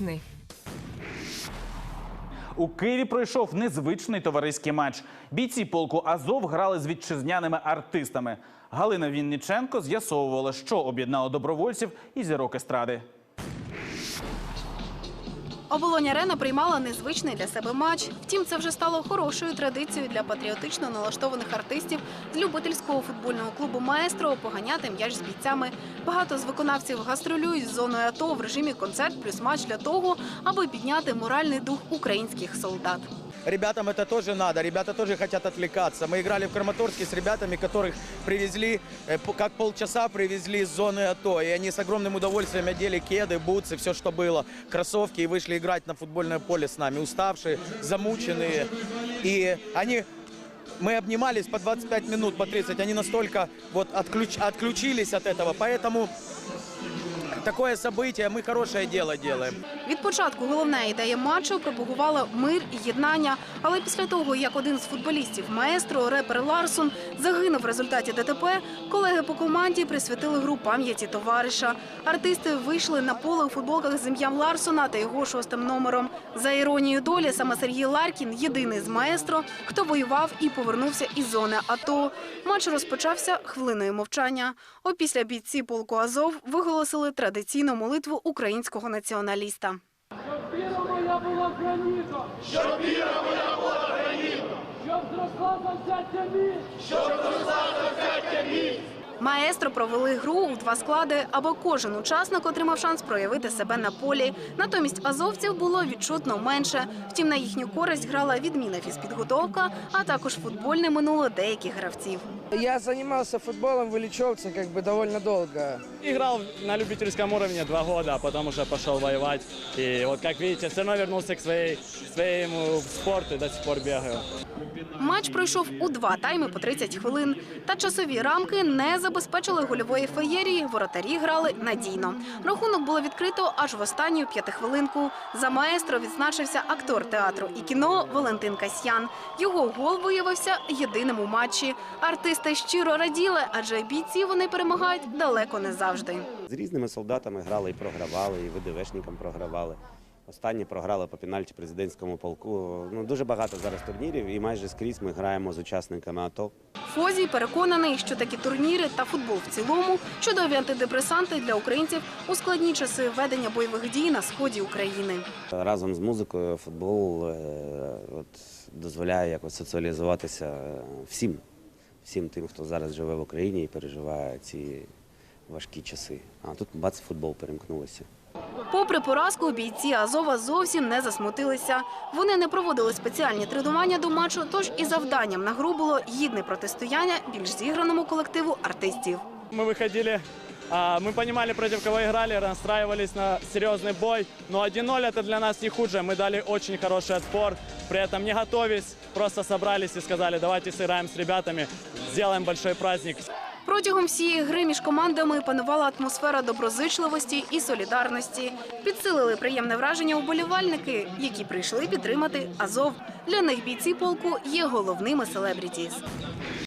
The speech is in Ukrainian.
весни. У Києві пройшов незвичний товариський матч. Бійці полку Азов грали з вітчизняними артистами. Галина Вінніченко з'ясовувала, що об'єднало добровольців і зірок естради. Оболонь Арена приймала незвичний для себе матч. Втім, це вже стало хорошою традицією для патріотично налаштованих артистів з любительського футбольного клубу Маестро поганяти м'яч з бійцями. Багато з виконавців гастролюють з зоною АТО в режимі концерт плюс матч для того, аби підняти моральний дух українських солдат. Ребятам это тоже надо, ребята тоже хотят отвлекаться. Мы играли в Краматорске с ребятами, которых привезли, э, как полчаса привезли из зоны АТО. И они с огромным удовольствием одели кеды, бутсы, все, что было, кроссовки, и вышли играть на футбольное поле с нами, уставшие, замученные. И они мы обнимались по 25 минут, по 30. Они настолько вот отключ, отключились от этого. Поэтому такое событие, мы хорошее дело делаем. Від початку головна ідея матчу пропагувала мир і єднання. Але після того, як один з футболістів маестро, репер Ларсон, загинув в результаті ДТП, колеги по команді присвятили гру пам'яті товариша. Артисти вийшли на поле у футболках з ім'ям Ларсона та його шостим номером. За іронією долі, саме Сергій Ларкін єдиний з маестро, хто воював і повернувся із зони АТО. Матч розпочався хвилиною мовчання. Опісля бійці полку Азов виголосили традиційну молитву українського націоналіста. Віра моя була гранітом! Щоб віра моя була гранітом! Щоб зросла завзяття міць! Щоб зросла завзяття міць! Маестро провели гру у два склади, аби кожен учасник отримав шанс проявити себе на полі. Натомість азовців було відчутно менше. Втім, на їхню користь грала відмінна фізпідготовка, а також футбольне минуле деяких гравців. Я занимался футболом в Ильичевце как бы довольно долго. Играл на любительском уровне два года, а потом уже пошел воевать. И вот как видите, все равно вернулся к своей, своему спорту и до сих пор бегаю. Матч пройшов у два тайми по 30 хвилин. Та часові рамки не забезпечили гольової феєрії. Воротарі грали надійно. Рахунок було відкрито аж в останню п'ятихвилинку. За маестро відзначився актор театру і кіно Валентин Касьян. Його гол виявився єдиним у матчі. Артисти щиро раділи, адже бійці вони перемагають далеко не завжди. З різними солдатами грали і програвали, і ВДВшникам програвали. Останні програли по пенальті президентському полку. Ну дуже багато зараз турнірів, і майже скрізь ми граємо з учасниками АТО. Фозій переконаний, що такі турніри та футбол в цілому чудові антидепресанти для українців у складні часи ведення бойових дій на сході України. Разом з музикою футбол е, от, дозволяє якось соціалізуватися всім, всім тим, хто зараз живе в Україні і переживає ці важкі часи. А тут бац, футбол перемкнулося. Попри поразку, бійці Азова зовсім не засмутилися. Вони не проводили спеціальні тренування до матчу, тож і завданням на гру було гідне протистояння більш зіграному колективу артистів. Мы выходили, а, мы понимали, против кого играли, настраивались на серьезный бой. Но 1-0 это для нас не хуже. Мы дали очень хороший отпор. При этом не готовясь, просто собрались и сказали, давайте сыграем с ребятами, сделаем большой праздник. Протягом всієї гри між командами панувала атмосфера доброзичливості і солідарності. Підсилили приємне враження уболівальники, які прийшли підтримати Азов. Для них бійці полку є головними селебрітіс.